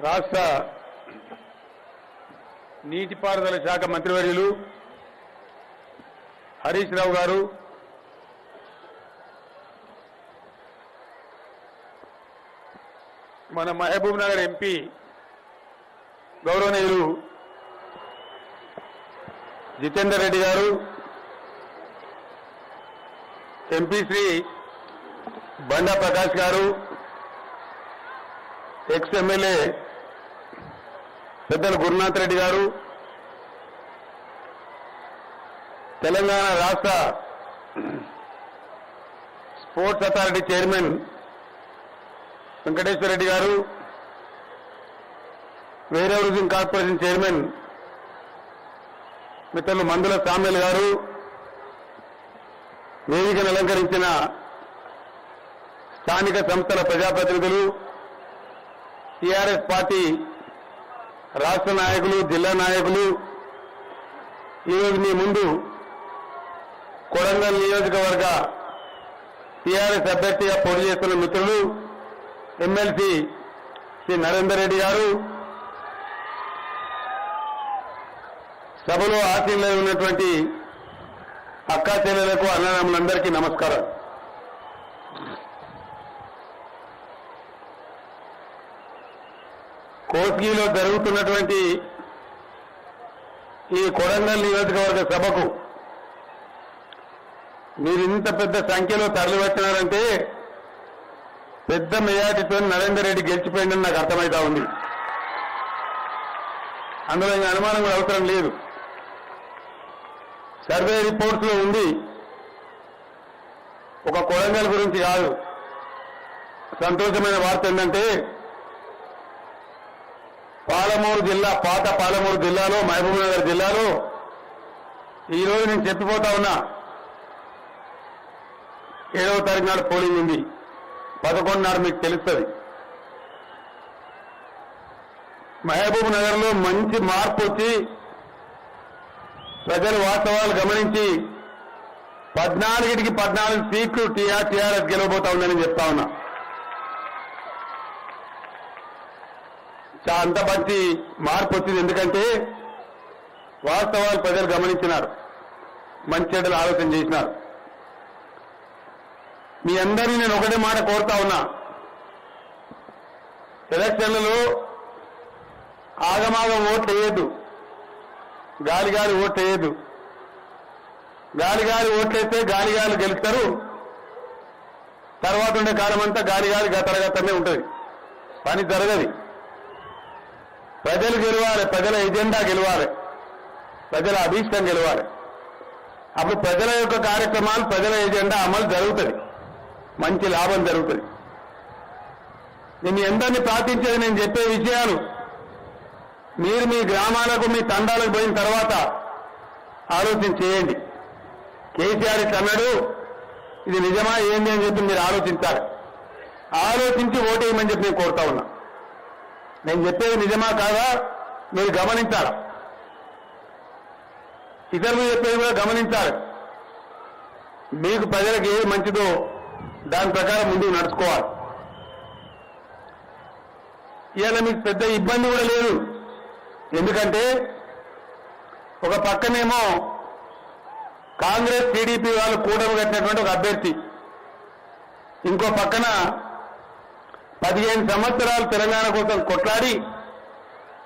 రాష్ట్ర నీటిపారుదల శాఖ మంత్రివర్యులు హరీష్ రావు గారు మన మహబూబ్ నగర్ ఎంపీ గౌరవనీయులు జితేందర్ రెడ్డి గారు ఎంపీ శ్రీ బండా ప్రకాష్ గారు ఎక్స్ ఎమ్మెల్యే పెద్దలు గురునాథ్ రెడ్డి గారు తెలంగాణ రాష్ట్ర sports authority chairman Venkateswara Reddy garu వేరే హౌసింగ్ కార్పొరేషన్ చైర్మన్ మిత్రులు మందుల సామ్యుల్ గారు వేదికను అలంకరించిన స్థానిక సంస్థల ప్రజాప్రతినిధులు టీఆర్ఎస్ పార్టీ రాష్ట్ర నాయకులు జిల్లా నాయకులు ఈరోజు మీ ముందు కొడంగల్ నియోజకవర్గ టీఆర్ఎస్ అభ్యర్థిగా పోటీ చేస్తున్న మిత్రులు ఎమ్మెల్సీ శ్రీ నరేందర్ రెడ్డి గారు. సభలో ఆశీర్లై ఉన్నటువంటి అక్కా చెల్లెలకు అన్నదమ్ములందరికీ నమస్కారం. కోస్గిలో జరుగుతున్నటువంటి ఈ కొడంగల్ నియోజకవర్గ సభకు మీరు ఇంత పెద్ద సంఖ్యలో తరలివచ్చినారంటే పెద్ద మెజార్టీతో నరేందర్ రెడ్డి గెలిచిపోయిందని నాకు అర్థమవుతా ఉంది. అందులో ఇంకా అనుమానం కూడా అవసరం లేదు. సర్వే రిపోర్ట్స్లో ఉంది. ఒక కొడంగల్ గురించి కాదు. సంతోషమైన వార్త ఏంటంటే పాలమూరు జిల్లా పాత పాలమూరు జిల్లాలో మహబూబ్ నగర్ జిల్లాలో ఈ రోజు నేను చెప్పిపోతా ఉన్నా. ఏడవ తారీఖు నాడు పోలింగ్ ఉంది. పదకొండు నాడు మీకు తెలుస్తుంది. మహబూబ్ నగర్లో మంచి మార్పు వచ్చి ప్రజలు వాస్తవాలు గమనించి పద్నాలుగిటికి పద్నాలుగు సీట్లు టీఆర్ టీఆర్ఎస్ గెలవబోతా ఉందని చెప్తా ఉన్నా. అంత మంచి మార్పు వచ్చింది. ఎందుకంటే వాస్తవాలు ప్రజలు గమనించినారు. మంచి చెడ్డలు ఆలోచన చేసినారు. మీ అందరినీ నేను ఒకటే మాట కోరుతా ఉన్నా. ఎలక్షన్లలో ఆగమాగం ఓట్లు వేయద్దు. గాలి గాలి ఓట్లు వేయద్దు. గాలి గాలి ఓట్లేస్తే గాలి గాలి గెలుస్తారు. తర్వాత ఉండే కాలం అంతా గాలి గాలి గతర ఉంటుంది. పని జరగదు. ప్రజలు గెలవాలి ప్రజల ఎజెండా గెలవాలి ప్రజల అభీష్టం గెలవాలి. అప్పుడు ప్రజల యొక్క కార్యక్రమాలు ప్రజల ఎజెండా అమలు జరుగుతుంది. మంచి లాభం జరుగుతుంది. నేను ఎందరిని ప్రార్థించేది నేను చెప్పే విషయాలు మీరు మీ గ్రామాలకు మీ తండాలకు పోయిన తర్వాత ఆలోచన చేయండి. కేసీఆర్ ఇట్లా అన్నాడు ఇది నిజమా ఏంది అని చెప్పి మీరు ఆలోచించాలి. ఆలోచించి ఓటేయమని చెప్పి నేను కోరుతా ఉన్నా. నేను చెప్పేది నిజమా కాదా? మీరు గమనించాలి. ఇతరులు చెప్పేది కూడా గమనించాలి. మీకు ప్రజలకు ఏది మంచిదో దాని ప్రకారం ముందుకు నడుచుకోవాలి. ఇవాళ మీకు పెద్ద ఇబ్బంది కూడా లేదు. ఎందుకంటే ఒక పక్కనేమో కాంగ్రెస్ టీడీపీ వాళ్ళు కూటమి కట్టినటువంటి ఒక అభ్యర్థి. ఇంకో పక్కన పదిహేను సంవత్సరాలు తెలంగాణ కోసం కొట్లాడి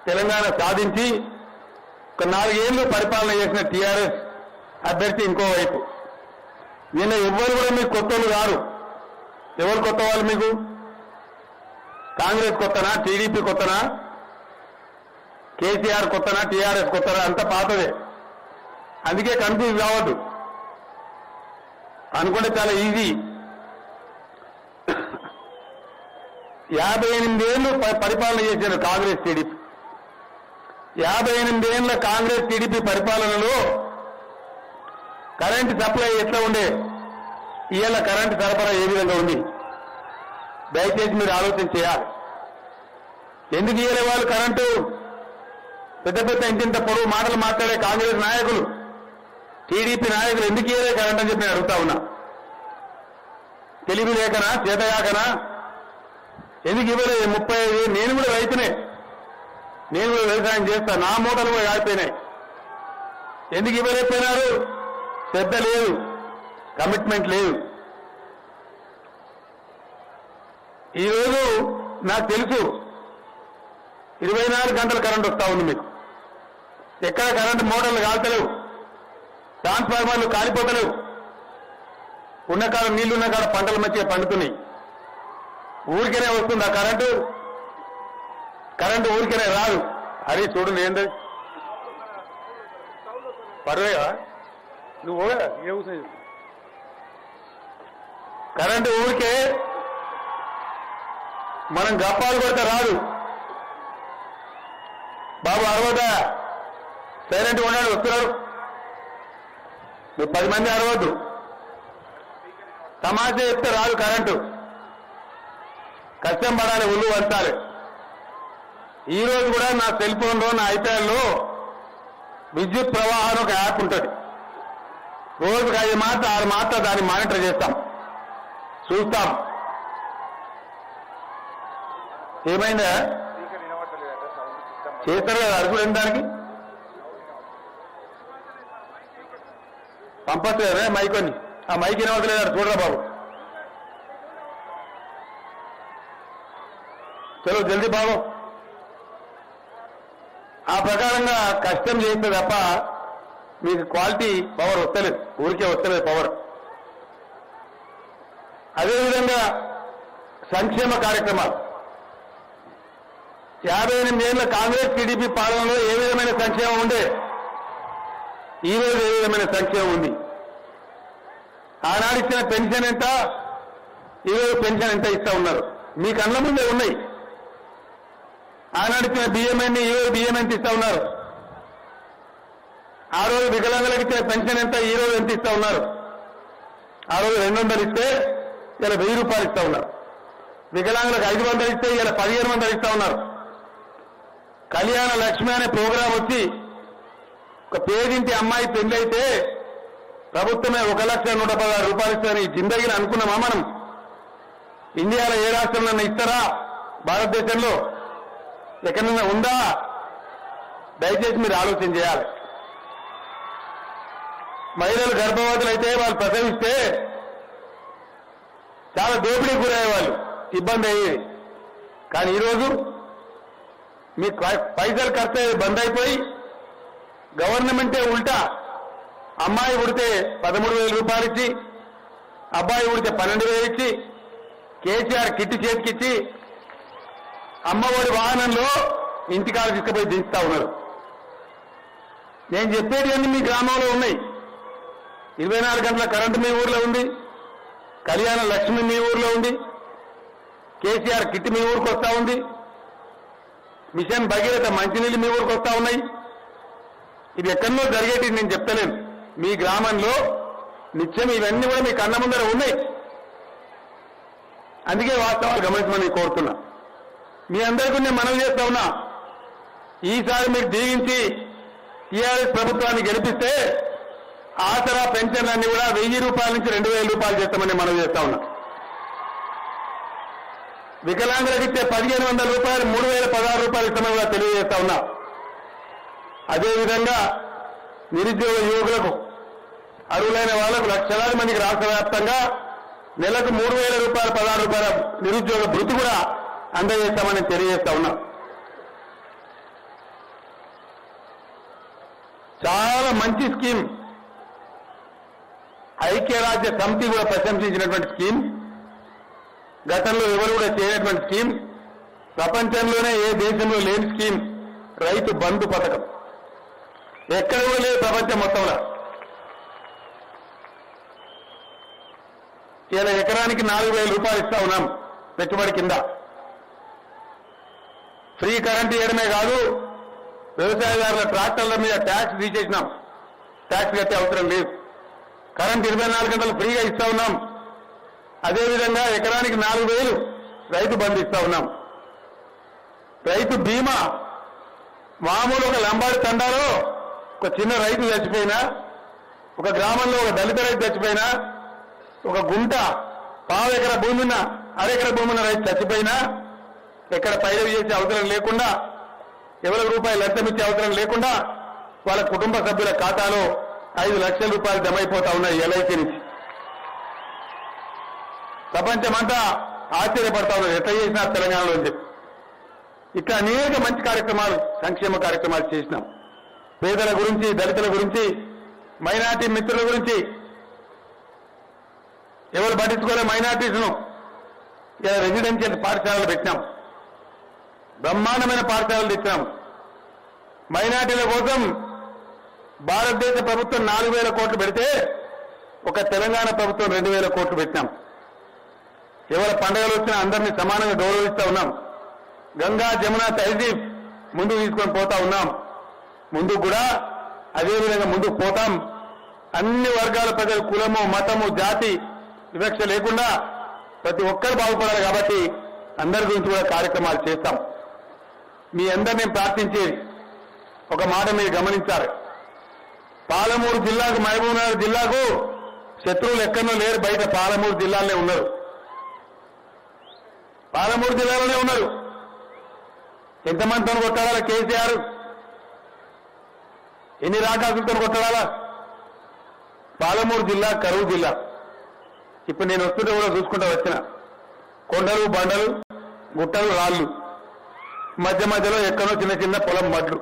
తెలంగాణ సాధించి ఒక నాలుగేళ్ళు పరిపాలన చేసిన టీఆర్ఎస్ అభ్యర్థి ఇంకోవైపు నిన్న ఎవ్వరు కూడా మీకు కొత్త వాళ్ళు ఎవరు కొత్త వాళ్ళు మీకు? కాంగ్రెస్ కొత్తనా? టీడీపీ కొత్తనా? కేసీఆర్ కొత్తనా? టీఆర్ఎస్ కొత్తనా? అంత పాతదే. అందుకే కన్ఫ్యూజ్ కావద్దు. అనుకుంటే చాలా ఈజీ యాభై ఎనిమిదేళ్ళు ప- పరిపాలన చేశారు కాంగ్రెస్ టీడీపీ. యాభై ఎనిమిదేళ్ళ కాంగ్రెస్ టీడీపీ పరిపాలనలో కరెంటు సప్లై ఎట్లా ఉండే? ఇవాళ కరెంటు సరఫరా ఏ విధంగా ఉంది? దయచేసి మీరు ఆలోచన చేయాలి. ఎందుకు ఇయ్యలే వాళ్ళు కరెంటు? పెద్ద పెద్ద ఇంటింత పొడవు మాటలు మాట్లాడే కాంగ్రెస్ నాయకులు టీడీపీ నాయకులు ఎందుకు ఇయ్యలే కరెంట్ అని చెప్పి నేను అడుగుతా ఉన్నా. తెలివి లేకనా? చేతగాకనా? ఎందుకు ఇవ్వలేదు ముప్పై ఐదు నేను కూడా రైతునే. నేను కూడా వ్యవసాయం చేస్తా. నా మూటలు కూడా ఆగిపోయినాయి ఎందుకు ఇవ్వలేకపోయినారు? శ్రద్ధ లేదు. కమిట్మెంట్ లేదు. ఈరోజు నాకు తెలుసు. ఇరవై నాలుగు గంటల కరెంట్ వస్తూ ఉంది మీకు. ఎక్కడ కరెంటు మోటార్లు కాల్తలేవు ట్రాన్స్ఫార్మర్లు కాలిపోతలేవు. ఉన్న కాడ నీళ్ళున్న కాడ పంటలు మంచిగా పండుతున్నాయి. ఊరికనే వస్తుంది? ఆ కరెంటు? కరెంటు ఊరికనే రాదు. అది చూడు నేను పర్వేగా నువ్వు ఏ కరెంటు ఊరికే మనం గప్పాలు కొడితే రాదు. బాబు అరవదా సైలెంట్ ఉన్నాడు వస్తున్నారు నువ్వు పది మంది అరవద్దు. సమాజం చెప్తే రాదు కరెంటు. కష్టం పడాలి ఒళ్ళు వంచాలి. ఈ రోజు కూడా నా సెల్ ఫోన్లో నా ఐప్యాడ్లో విద్యుత్ ప్రవాహం ఒక యాప్ ఉంటుంది. రోజుకి ఐదు మాత్రం ఆరు మాత్రం దాన్ని మానిటర్ చేస్తాం. చూస్తాం. ఏమైందా? చేస్తారు కదా అడుగుడు దానికి పంపట్లేదా మైకొని ఆ మైక్ వినవట్లేదు చూడరా బాబు. చలో జల్దీ బాబు ఆ ప్రకారంగా కష్టం చేస్తే తప్ప మీకు క్వాలిటీ పవర్ వస్తలేదు. ఊరికే వస్తలేదు పవర్. అదేవిధంగా సంక్షేమ కార్యక్రమాలు. యాభై ఎనిమిది కాంగ్రెస్ టీడీపీ పాలనలో ఏ విధమైన సంక్షేమం ఉండే? ఈ రోజు ఏ విధమైన సంక్షేమం ఉంది? ఆనాడిచ్చిన పెన్షన్ ఎంత? ఈ రోజు పెన్షన్ ఎంత ఇస్తా ఉన్నారు? మీ కళ్ళ ముందే ఉన్నాయి. ఆనాడిచ్చిన బియ్యం ఈ రోజు బియ్యం ఎంత ఇస్తా ఉన్నారు? ఆ రోజు వికలాంగులకు ఇచ్చిన పెన్షన్ ఎంత? ఈ రోజు ఎంత ఇస్తా ఉన్నారు? ఆ రోజు రెండు వందలు ఇస్తే ఇలా వెయ్యి రూపాయలు ఇస్తా ఉన్నారు. వికలాంగులకు ఐదు వందలు ఇస్తే ఇలా పదిహేను వందలు ఇస్తా ఉన్నారు. కళ్యాణ లక్ష్మి అనే ప్రోగ్రాం వచ్చి ఒక పేదింటి అమ్మాయి పెళ్ళైతే ప్రభుత్వమే ఒక లక్ష నూట పదహారు రూపాయలు ఇస్తారని జిందగీని అనుకున్నామా మనం? ఇండియాలో ఏ రాష్ట్రంలో ఇస్తారా? భారతదేశంలో ఎక్కడైనా ఉందా? దయచేసి మీరు ఆలోచన చేయాలి. మహిళలు గర్భవతులు అయితే వాళ్ళు ప్రసవిస్తే చాలా దోపిడీ గురయ్యేవాళ్ళు ఇబ్బంది అయ్యేది. కానీ ఈరోజు మీ పై- పైసలు ఖర్చు అయ్యేది బంద్ అయిపోయి గవర్నమెంటే ఉల్టా అమ్మాయి ఉడితే పదమూడు వేల రూపాయలు ఇచ్చి అబ్బాయి ఉడితే పన్నెండు వేలు ఇచ్చి కేసీఆర్ కిట్ చేతికిచ్చి అమ్మఒడి వాహనంలో ఇంటికాడ తీసుకుపోయి దించుతా ఉన్నారు. నేను చెప్పేటివన్నీ మీ గ్రామంలో ఉన్నాయి. ఇరవై నాలుగు గంటల కరెంటు మీ ఊర్లో ఉంది. కళ్యాణ లక్ష్మి మీ ఊర్లో ఉంది. కేసీఆర్ కిట్ మీ ఊరికి వస్తూ ఉంది. మిషన్ భగీరథ మంచినీళ్ళు మీ ఊరికి వస్తూ ఉన్నాయి. ఇది ఎక్కడో జరిగేటివి నేను చెప్తలేను. మీ గ్రామంలో నిత్యం ఇవన్నీ కూడా మీ కన్న ముందర ఉన్నాయి. అందుకే వాస్తవాలు గమనించమని కోరుతున్నా. మీ అందరికీ నేను మనవి చేస్తా ఉన్నా. ఈసారి మీరు దీవించి టీఆర్ఎస్ ప్రభుత్వాన్ని గెలిపిస్తే ఆసరా పెన్షన్లన్నీ కూడా వెయ్యి రూపాయల నుంచి రెండు వేల రూపాయలు చేస్తామని మనవి చేస్తా ఉన్నా. వికలాంగులకు ఇచ్చే పదిహేను వందల రూపాయలు మూడు వేల పదహారు రూపాయలు ఇస్తామని కూడా తెలియజేస్తా ఉన్నా. అదేవిధంగా నిరుద్యోగ యువకులకు అర్హులైన వాళ్ళకు లక్షలాది మందికి రాష్ట్ర వ్యాప్తంగా నెలకు మూడు వేల రూపాయలు పదహారు రూపాయల నిరుద్యోగ భృతి కూడా అందజేస్తామని తెలియజేస్తా ఉన్నా. చాలా మంచి స్కీమ్. ఐక్యరాజ్య సమితి కూడా ప్రశంసించినటువంటి స్కీమ్. గతంలో ఎవరు కూడా చేయనటువంటి స్కీమ్. ప్రపంచంలోనే ఏ దేశంలో లేని స్కీమ్. రైతు బంధు పథకం. ఎక్కడ కూడా లేదు ప్రపంచం మొత్తంలో. ఇలా ఎకరానికి నాలుగు వేల రూపాయలు ఇస్తా ఉన్నాం. పెట్టుబడి కింద. ఫ్రీ కరెంట్ ఇవ్వడమే కాదు వ్యవసాయదారుల ట్రాక్టర్ల మీద ట్యాక్స్ తీసేసినాం ట్యాక్స్ కట్టే అవసరం లేదు. కరెంట్ ఇరవై నాలుగు గంటలు ఫ్రీగా ఇస్తా ఉన్నాం. అదేవిధంగా ఎకరానికి నాలుగు వేలు రైతు బంధు ఇస్తా ఉన్నాం. రైతు బీమా మామూలు ఒక లంబాడి తండాలో ఒక చిన్న రైతు చచ్చిపోయినా ఒక గ్రామంలో ఒక దళిత రైతు చచ్చిపోయినా ఒక గుంట పావు ఎకర భూమి ఉన్న అరెకర భూమి ఉన్న రైతు చచ్చిపోయినా ఎక్కడ పైరవి చేసే అవసరం లేకుండా ఎవరి రూపాయలు లంచం ఇచ్చే అవసరం లేకుండా వాళ్ళ కుటుంబ సభ్యుల ఖాతాలో ఐదు లక్షల రూపాయలు జమ అయిపోతా ఉన్నాయి ఎల్ఐసి నుంచి. ప్రపంచమంతా ఆశ్చర్యపడతా ఉన్నారు ఎట్లా చేసినా తెలంగాణలో అని చెప్పి. ఇక్కడ అనేక మంచి కార్యక్రమాలు సంక్షేమ కార్యక్రమాలు చేసినాం. పేదల గురించి దళితుల గురించి మైనార్టీ మిత్రుల గురించి. ఎవరు పట్టించుకోలే మైనార్టీస్ను. రెసిడెన్షియల్ పాఠశాలలు పెట్టినాం. బ్రహ్మాండమైన పాఠశాలలు తెచ్చాము మైనార్టీల కోసం భారతదేశ ప్రభుత్వం నాలుగు వేల కోట్లు పెడితే ఒక తెలంగాణ ప్రభుత్వం రెండు వేల కోట్లు పెట్టినాం. ఎవరి పండుగలు వచ్చినా అందరినీ సమానంగా గౌరవిస్తూ ఉన్నాం. గంగా జమున తహజీబ్ ముందుకు తీసుకొని పోతా ఉన్నాం. ముందుకు కూడా అదేవిధంగా ముందుకు పోతాం. అన్ని వర్గాల ప్రజలు కులము మతము జాతి వివక్ష లేకుండా ప్రతి ఒక్కరు బాగుపడాలి కాబట్టి అందరి గురించి కూడా కార్యక్రమాలు చేస్తాం. మీ అందరినీ ప్రార్థించి ఒక మాట మీరు గమనించాలి. పాలమూరు జిల్లాకు మహబూబ్నగర్ జిల్లాకు శత్రువులు ఎక్కడో లేరు బయట పాలమూరు జిల్లాలోనే ఉన్నారు. పాలమూరు జిల్లాలోనే ఉన్నారు. ఎంతమందితో కొట్టాలా కేసీఆర్? ఎన్ని రాకాసులతో కొట్టాలా పాలమూరు జిల్లా కరువు జిల్లా. ఇప్పుడు నేను వస్తుంటే కూడా చూసుకుంటా వచ్చిన. కొండలు బండలు గుట్టలు రాళ్ళు. మధ్య మధ్యలో ఎక్కడో చిన్న చిన్న పొలం మడ్లు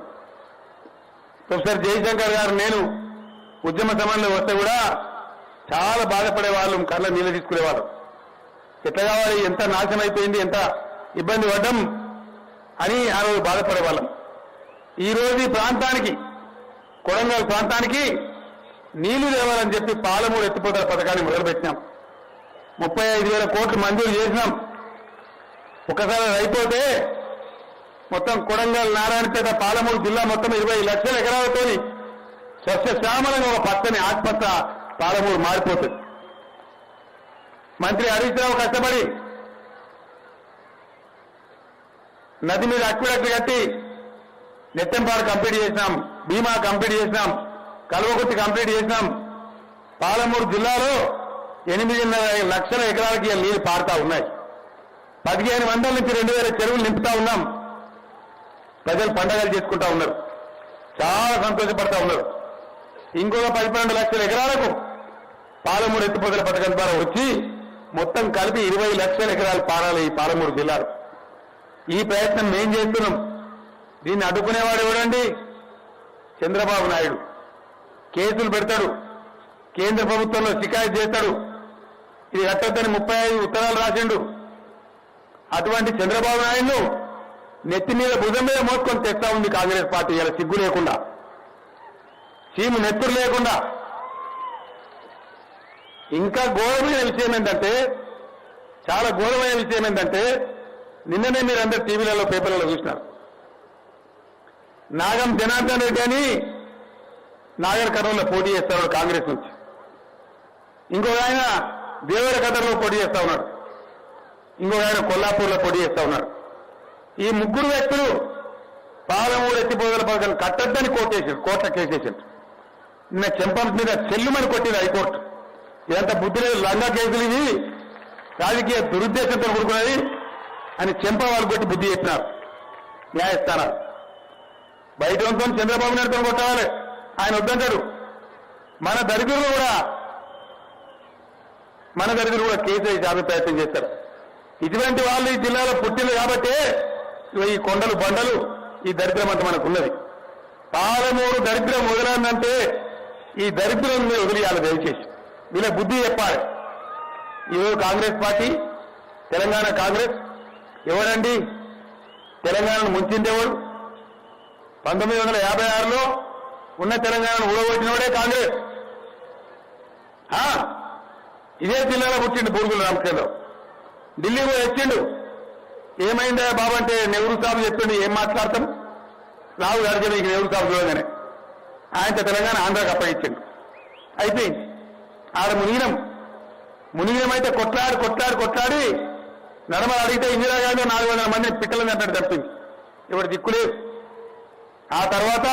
ప్రొఫెసర్ జయశంకర్ గారు నేను ఉద్యమ సమయంలో వస్తే కూడా చాలా బాధపడే వాళ్ళు కళ్ళ నీళ్ళు తీసుకునేవాళ్ళు. ఎట్లా కావాలి ఎంత నాశనం అయిపోయింది ఎంత ఇబ్బంది పడ్డం అని ఆ రోజు బాధపడే వాళ్ళం ఈ ఈ ప్రాంతానికి కొడంగల్ ప్రాంతానికి నీళ్ళు తేవాలని చెప్పి పాలమూరు ఎత్తిపోతల పథకాన్ని మొదలుపెట్టినాం. ముప్పై ఐదు వేల కోట్లు మంజూరు చేసినాం. ఒకసారి అయిపోతే మొత్తం కొడంగల్ నారాయణపేట పాలమూరు జిల్లా మొత్తం ఇరవై లక్షల ఎకరాలతో సస్యశ్యామలంగా ఒక పచ్చని ఆత్మహత్య పాలమూరు మారిపోతుంది. మంత్రి హరీష్ రావు కష్టపడి నది మీద అక్విడక్ట్ కట్టి నెట్టెంపాడు కంప్లీట్ చేసినాం భీమా కంప్లీట్ చేసినాం కల్వకుర్తి కంప్లీట్ చేసినాం. పాలమూరు జిల్లాలో ఎనిమిదిన్నర లక్షల ఎకరాలకి ఇవాళ నీళ్ళు పారుతా ఉన్నాయి. పదిహేను వందల నుంచి రెండు వేల చెరువులు నింపుతా ఉన్నాం. ప్రజలు పండగలు చేసుకుంటా ఉన్నారు. చాలా సంతోషపడతా ఉన్నారు. ఇంకొక పది పన్నెండు లక్షల ఎకరాలకు పాలమూరు ఎత్తిపోతల పథకం ద్వారా వచ్చి మొత్తం కలిపి ఇరవై లక్షల ఎకరాలు పారాలి ఈ పాలమూరు జిల్లాలో. ఈ ప్రయత్నం మేం చేస్తున్నాం. దీన్ని అడ్డుకునేవాడు ఎవడండి? చంద్రబాబు నాయుడు. కేసులు పెడతాడు. కేంద్ర ప్రభుత్వంలో షికాయత్ చేస్తాడు. ఇది కట్టొద్దని ముప్పై ఐదు ఉత్తరాలు రాసిండు. అటువంటి చంద్రబాబు నాయుడు నెత్తి మీద భుజం మీద మోసుకొని తెస్తా ఉంది కాంగ్రెస్ పార్టీ ఇలా సిగ్గు లేకుండా. చీము నెత్తురు లేకుండా. ఇంకా ఘోరమైన విషయం ఏంటంటే చాలా ఘోరమైన విషయం ఏంటంటే నిన్ననే మీరందరూ టీవీలలో పేపర్లలో చూసినారు. నాగం జనార్దన్ రెడ్డి అని నాగర్ కర్నూలులో పోటీ చేస్తారు కాంగ్రెస్ నుంచి. ఇంకొక ఆయన దేవర కథలో పోటీ చేస్తా ఉన్నాడు. ఇంకొక ఆయన కొల్లాపూర్లో పోటీ చేస్తా ఉన్నాడు. ఈ ముగ్గురు వ్యక్తులు పాలమూరు ఎత్తిపోదల పథకం కట్టద్దని కోటేసారు కోర్ట కేసేసారు నిన్న చెంపంస్ మీద చెల్లుమని కొట్టింది హైకోర్టు. ఇదంతా బుద్ధి లేదు. లంగా కేసులు ఇవి. రాజకీయ దురుద్దేశంతో కూడుకున్నది అని చెంప వాళ్ళు కొట్టి బుద్ధి చెప్పినారు. న్యాయస్థానాలు. బయట ఉంతో చంద్రబాబు నాయుడుతో కొట్టాలి. ఆయన వద్దంటాడు. మన దరిద్రులు కూడా మన దరిద్రులు కూడా కేసు వేసి ప్రయత్నం చేస్తారు. ఇటువంటి వాళ్ళు ఈ జిల్లాలో పుట్టింది కాబట్టే ఈ కొండలు బండలు ఈ దరిద్రం అంత మనకున్నది పాలమూరు దరిద్రం వదలందంటే ఈ దరిద్రం మీరు వదిలేయాలి దయచేసి. వీళ్ళ బుద్ధి చెప్పాలి. ఈరోజు కాంగ్రెస్ పార్టీ తెలంగాణ కాంగ్రెస్ ఎవరండి? తెలంగాణను ముంచిందేవాడు పంతొమ్మిది వందల యాభై ఆరులో ఉన్న తెలంగాణను ఊడగొట్టినోడే కాంగ్రెస్. ఇదే జిల్లాలో పుట్టిండు పూర్గుల రామచంద్రరావు. ఢిల్లీ కూడా వచ్చిండు. ఏమైందా బాబు అంటే నెహ్రూ సాబు చెప్తుండే ఏం మాట్లాడతాం? రావు గారికి మీకు నెహ్రూ సాబు చూడగానే. ఆయనతో తెలంగాణ ఆంధ్రాకి అప్పగించిండు. అయితే ఆడ మునిగినం. మునిగినమైతే కొట్లాడి కొట్లాడి కొట్లాడి నడమలు అడిగితే ఇందిరాగాంధీ నాలుగు వందల మందిని పిట్టలని అంటాడు తప్పింది. ఇప్పుడు దిక్కులేదు ఆ తర్వాత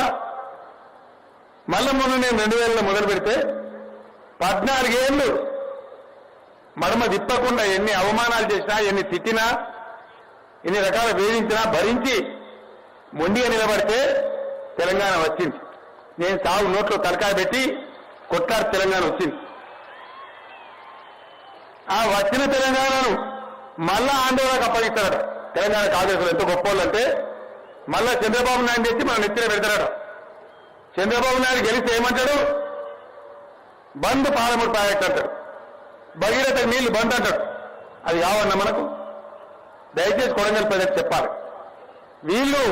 మళ్ళీ మొన్న నేను రెండు వేలలో మొదలు పెడితే పద్నాలుగేళ్ళు మడమ తిప్పకుండా ఎన్ని అవమానాలు చేసినా ఎన్ని తిట్టినా ఎన్ని రకాల వేధించినా భరించి మొండిగా నిలబడితే తెలంగాణ వచ్చింది. నేను సాగు నోట్లో తలకాయ పెట్టి కొట్లాడు తెలంగాణ వచ్చింది. ఆ వచ్చిన తెలంగాణను మళ్ళా ఆందోళనకు అప్పగిస్తారట. తెలంగాణ కాంగ్రెస్లో ఎంత గొప్ప అంటే మళ్ళా చంద్రబాబు నాయుడు తెచ్చి మనం నెత్తిన పెడతారట. చంద్రబాబు నాయుడు గెలిస్తే ఏమంటాడు? బంద్ పాలమూరు ప్రాజెక్ట్ అంటాడు. భగీరథ నీళ్ళు బంద్ అంటాడు. అది కావన్నా మనకు? దయచేసి కొడంగల్ ప్రజలకు చెప్పాలి. వీళ్ళు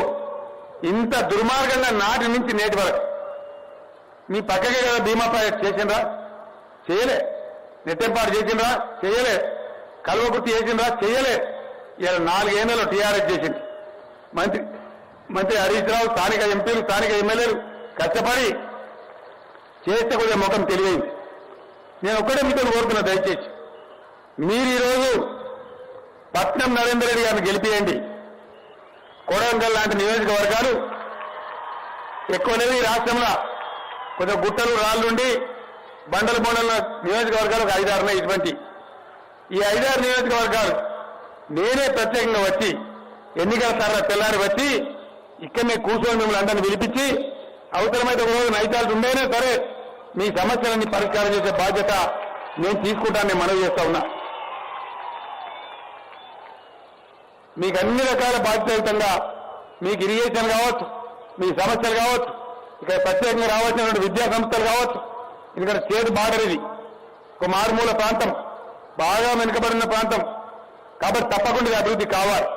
ఇంత దుర్మార్గంగా నాటి నుంచి నేటి వరకు మీ పక్కకే కదా బీమా ప్రాజెక్ట్ చేసిండ్రా? చేయలే. నెట్టెంపాటు చేసిండ్రా? చేయలే. కల్వకుర్తి చేసిండ్రా? చేయలే. ఇలా నాలుగేళ్ళలో టీఆర్ఎస్ చేసింది. మంత్రి మంత్రి హరీష్ రావు స్థానిక ఎంపీలు స్థానిక ఎమ్మెల్యేలు కష్టపడి చేస్తే కొద్దిగా ముఖం తెలియదు నేను ఒక్కడే మీతో కోరుతున్నా దయచేసి. మీరు ఈరోజు పట్నం నరేందర్ రెడ్డి గారిని గెలిపియండి. కొడంగల్ లాంటి నియోజకవర్గాలు ఎక్కువ లేదు ఈ రాష్ట్రంలో కొంచెం గుట్టలు రాళ్ళుండి బండల బొండల నియోజకవర్గాలు ఒక ఐదారున ఇటువంటి. ఈ ఐదారు నియోజకవర్గాలు నేనే ప్రత్యేకంగా వచ్చి ఎన్నికల సార్ల తెల్లారి వచ్చి ఇక్కడనే కూర్చొని మిమ్మల్ని అందరిని పిలిపించి అవసరమైతే ఒకరోజు నైతాలు ఉండైనా సరే మీ సమస్యలన్నీ పరిష్కారం చేసే బాధ్యత నేను తీసుకుంటానని నేను మనవి చేస్తా ఉన్నా. మీకు అన్ని రకాల బాధ్యతయుతంగా మీకు ఇరిగేషన్ కావచ్చు మీ సమస్యలు కావచ్చు ఇక్కడ ప్రత్యేకంగా రావాల్సినటువంటి విద్యా సంస్థలు కావచ్చు ఎందుకంటే స్టేట్ బార్డర్ ఇది. ఒక మారుమూల ప్రాంతం బాగా వెనుకబడిన ప్రాంతం. కాబట్టి తప్పకుండా అభివృద్ధి కావాలి.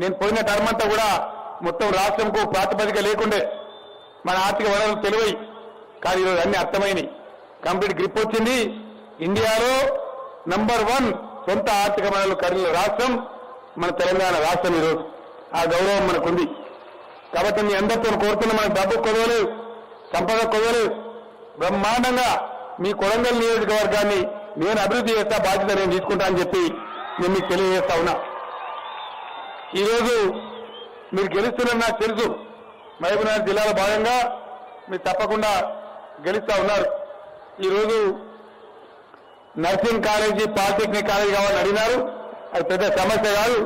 నేను పోయిన టర్మ్ అంతా కూడా మొత్తం రాష్ట్రంకు ప్రాతిపదిక లేకుండే మన ఆర్థిక వనరులు తెలివై కానీ ఈరోజు అన్ని అర్థమైనవి కంప్లీట్ గ్రిప్ వచ్చింది. ఇండియాలో నంబర్ వన్ సొంత ఆర్థిక వనరులు కలిగిన రాష్ట్రం. మన తెలంగాణ రాష్ట్రం ఈరోజు. ఆ గౌరవం మనకుంది. కాబట్టి మీ అందరితో కోరుతున్న మన డబ్బు కొదవలేదు సంపద కొదవలేదు. బ్రహ్మాండంగా మీ కొడంగల్ నియోజకవర్గాన్ని నేను అభివృద్ధి చేస్తా బాధ్యత నేను తీసుకుంటా అని చెప్పి నేను మీకు తెలియజేస్తా ఉన్నా. ఈరోజు మీరు గెలుస్తున్నారని నాకు తెలుసు. మహబూబ్నగర్ జిల్లాలో భాగంగా మీరు తప్పకుండా గెలుస్తా ఉన్నారు. ఈరోజు నర్సింగ్ కాలేజీ పాలిటెక్నిక్ కాలేజీ కావాలని అడిగినారు. అది పెద్ద సమస్య కాదు.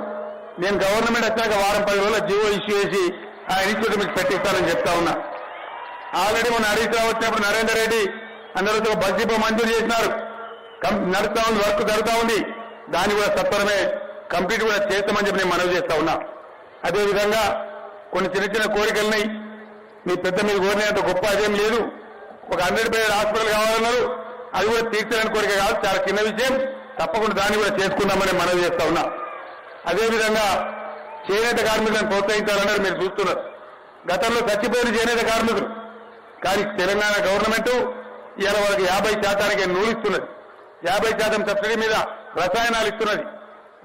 నేను గవర్నమెంట్ వచ్చినాక వారం పది రోజుల జీవో ఇష్యూ చేసి ఆ ఇన్స్టిట్యూట్ మీకు పెట్టిస్తానని చెప్తా ఉన్నా. ఆల్రెడీ మొన్న హరీష్ రావు వచ్చినప్పుడు నరేందర్ రెడ్డి అందరితో బస్ మంజూరు చేసినారు. నడుస్తా ఉంది వర్క్ జరుగుతూ ఉంది. దాన్ని కూడా సత్వరమే కంప్లీట్ కూడా చేస్తామని చెప్పి నేను మనవి చేస్తా ఉన్నా. అదేవిధంగా కొన్ని చిన్న చిన్న కోరికలున్నాయి. మీ పెద్ద మీరు కోరినంత గొప్ప అదేం లేదు. ఒక హండ్రెడ్ బెడ్ హాస్పిటల్ కావాలన్నారు. అది కూడా తీర్చాలని కోరిక కాదు. చాలా చిన్న విషయం. తప్పకుండా దాన్ని కూడా చేసుకుందామని మనవి చేస్తా ఉన్నా. అదేవిధంగా చేనేత కార్మికులను ప్రోత్సహించాలన్నారు మీరు చూస్తున్నారు. గతంలో చచ్చిపోయిన చేనేత కార్మికులు. కానీ తెలంగాణ గవర్నమెంట్ ఇవాళ వాళ్ళకి యాభై శాతానికి నూలు ఇస్తున్నది. యాభై శాతం సబ్సిడీ మీద రసాయనాలు ఇస్తున్నది.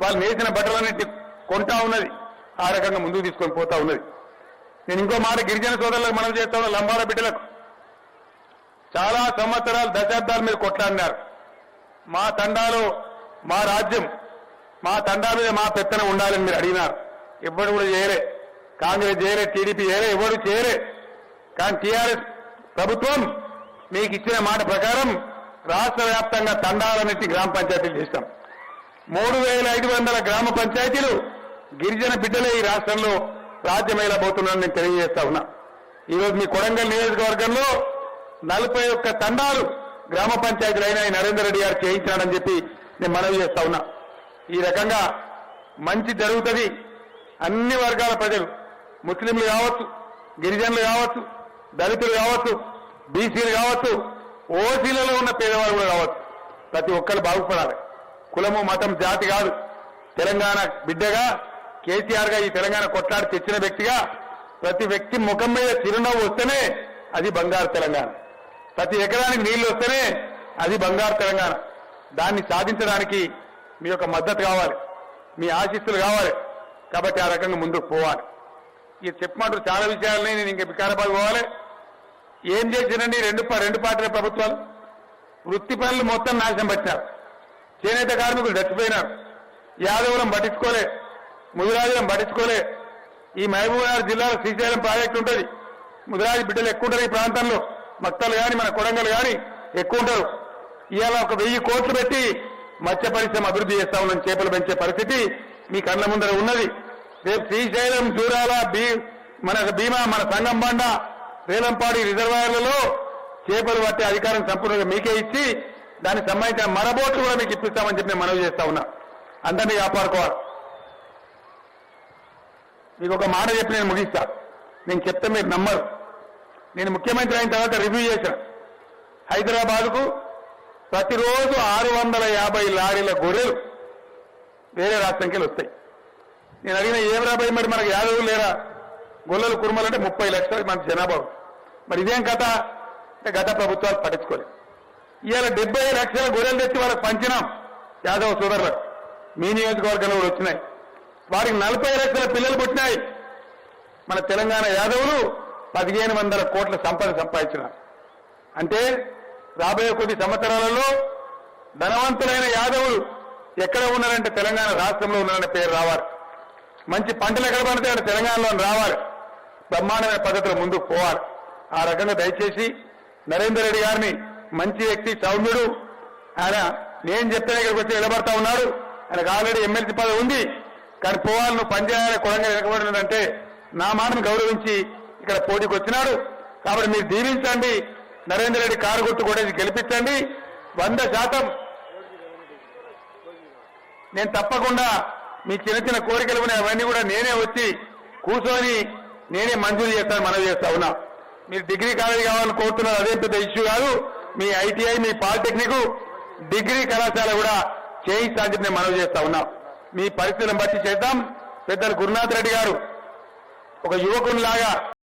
వాళ్ళు నేసిన బట్టలన్నింటి కొంటా ఉన్నది. ఆ రకంగా ముందుకు తీసుకొని పోతా ఉన్నది. నేను ఇంకో మాట గిరిజన సోదరులకు మనం చేస్తా ఉన్న లంబాల బిడ్డలకు. చాలా సంవత్సరాలు దశాబ్దాలు మీరు కొట్లాడినారు. మా తండాలో మా రాజ్యం మా తండా మీద మా పెత్తన ఉండాలని మీరు అడిగినారు. ఎవ్వరు కూడా చేయలే. కాంగ్రెస్ చేయలే టీడీపీ చేయలే ఎవరు చేయలే. కానీ టీఆర్ఎస్ ప్రభుత్వం మీకు ఇచ్చిన మాట ప్రకారం రాష్ట్ర వ్యాప్తంగా తండాలన్నింటి గ్రామ పంచాయతీలు చేస్తాం. మూడు వేల ఐదు వందల గ్రామ పంచాయతీలు గిరిజన బిడ్డలే ఈ రాష్ట్రంలో రాజ్యమేలబోతున్నారని నేను తెలియజేస్తా ఉన్నా. ఈరోజు మీ కొడంగల్ నియోజకవర్గంలో నలభై ఒక్క తండాలు గ్రామ పంచాయతీలు అయినా నరేందర్ రెడ్డి గారు చేయించాడని చెప్పి నేను మనవి చేస్తా ఉన్నా. ఈ రకంగా మంచి జరుగుతుంది. అన్ని వర్గాల ప్రజలు. ముస్లింలు కావచ్చు గిరిజనులు కావచ్చు దళితులు కావచ్చు బీసీలు కావచ్చు ఓసీలలో ఉన్న పేదవాళ్ళు కూడా కావచ్చు. ప్రతి ఒక్కరు బాగుపడాలి. కులము మతం జాతి కాదు. తెలంగాణ బిడ్డగా కేసీఆర్గా ఈ తెలంగాణ కొట్లాడి తెచ్చిన వ్యక్తిగా ప్రతి వ్యక్తి ముఖం మీద చిరునవ్వు వస్తేనే అది బంగారు తెలంగాణ. ప్రతి ఎకరానికి నీళ్ళు వస్తేనే అది బంగారు తెలంగాణ. దాన్ని సాధించడానికి మీ యొక్క మద్దతు కావాలి మీ ఆశీస్సులు కావాలి కాబట్టి ఆ రకంగా ముందుకు పోవాలి. ఇది చెప్పమంటారు చాలా విషయాలని నేను ఇంకా వికారాబాద్ పోవాలి. ఏం చేసినండి రెండు రెండు పార్టీల ప్రభుత్వాలు. వృత్తి పనులు మొత్తం నాశనం పట్టినారు. చేనేత కార్మికులు చచ్చిపోయినారు. యాదవులం పట్టించుకోలే. ముదిరాజులం పట్టించుకోలే. ఈ మహబూబ్నగర్ జిల్లాలో శ్రీశైలం ప్రాజెక్టు ఉంటుంది. ముదిరాజు బిడ్డలు ఎక్కువ ఉంటారు ఈ ప్రాంతంలో. మక్తలు కానీ మన కొడంగలు కానీ ఎక్కువ ఉంటారు. ఇవాళ ఒక వెయ్యి కోట్లు పెట్టి మత్స్య పరిశ్రమ అభివృద్ధి చేస్తా ఉన్నాం చేపలు పెంచే పరిస్థితి మీ కళ్ళ ముందర ఉన్నది. రేపు శ్రీశైలం దూరాల బీ మన భీమా మన సంగం బండ రేలంపాడి రిజర్వాయర్లలో చేపలు పట్టే అధికారం సంపూర్ణంగా మీకే ఇచ్చి దానికి సంబంధించిన మరబోట్లు కూడా మీకు ఇప్పిస్తామని చెప్పి నేను మనవి చేస్తా ఉన్నా. అందరినీ కాపాడుకోవాలి. మీకు ఒక మాట చెప్పి నేను ముగిస్తా. నేను చెప్తే మీరు నమ్మరు. నేను ముఖ్యమంత్రి అయిన తర్వాత రివ్యూ చేశాను. హైదరాబాద్కు ప్రతిరోజు ఆరు వందల యాభై లారీల గొర్రెలు వేరే రాష్ట్రంకెళ్ళి వస్తాయి. నేను అడిగిన ఏం రాబోయే మరి మనకు యాదవులు లేరా? గొల్లలు కురుమలు అంటే ముప్పై లక్షల మన జనాభా మరి ఇదేం కథ? అంటే గత ప్రభుత్వాలు పట్టించుకోలేదు. ఇవాళ డెబ్బై లక్షల గొర్రెలు తెచ్చి వాళ్ళకి పంచినాం యాదవ సోదరులకు. మీ నియోజకవర్గంలో కూడా వచ్చినాయి. వారికి నలభై లక్షల పిల్లలు పుట్టినాయి. మన తెలంగాణ యాదవులు పదిహేను వందల కోట్ల సంపద సంపాదించినారు. అంటే రాబోయే కొద్ది సంవత్సరాలలో ధనవంతులైన యాదవులు ఎక్కడ ఉన్నారంటే తెలంగాణ రాష్ట్రంలో ఉన్నారనే పేరు రావాలి. మంచి పంటలు ఎక్కడ పడితే అక్కడ తెలంగాణలో రావాలి. బ్రహ్మాండమైన పద్ధతిలో ముందుకు పోవాలి. ఆ రకంగా దయచేసి నరేందర్ రెడ్డి గారిని మంచి వ్యక్తి సౌమ్యుడు. ఆయన నేను చెప్తే ఇక్కడికి వచ్చి నిలబడతా ఉన్నాడు. ఆయనకు ఆల్రెడీ ఎమ్మెల్సీ పదవి ఉంది. కానీ పోవాలి నువ్వు పనిచేయాలని కొడంగా వెనకబడినంటే నా మాటను గౌరవించి ఇక్కడ పోటీకి వచ్చినాడు కాబట్టి మీరు దీవించండి. నరేందర్ రెడ్డి కారు గుర్తు కూడా గెలిపించండి. వంద శాతం. నేను తప్పకుండా మీ చిన్న చిన్న కోరికలు ఉన్నాయి అవన్నీ కూడా నేనే వచ్చి కూర్చొని నేనే మంజూరు చేస్తాను మనవి చేస్తా ఉన్నా. మీరు డిగ్రీ కాలేజీ కావాలని కోరుతున్నారు అదే పెద్ద ఇష్యూ కాదు. మీ ఐటీఐ మీ పాలిటెక్నిక్ డిగ్రీ కళాశాల కూడా చేయిస్తా అని చెప్పి నేను మనవి చేస్తా ఉన్నా. మీ పరిస్థితులను బట్టి చేద్దాం. పెద్దలు గురునాథ్ రెడ్డి గారు ఒక యువకునిలాగా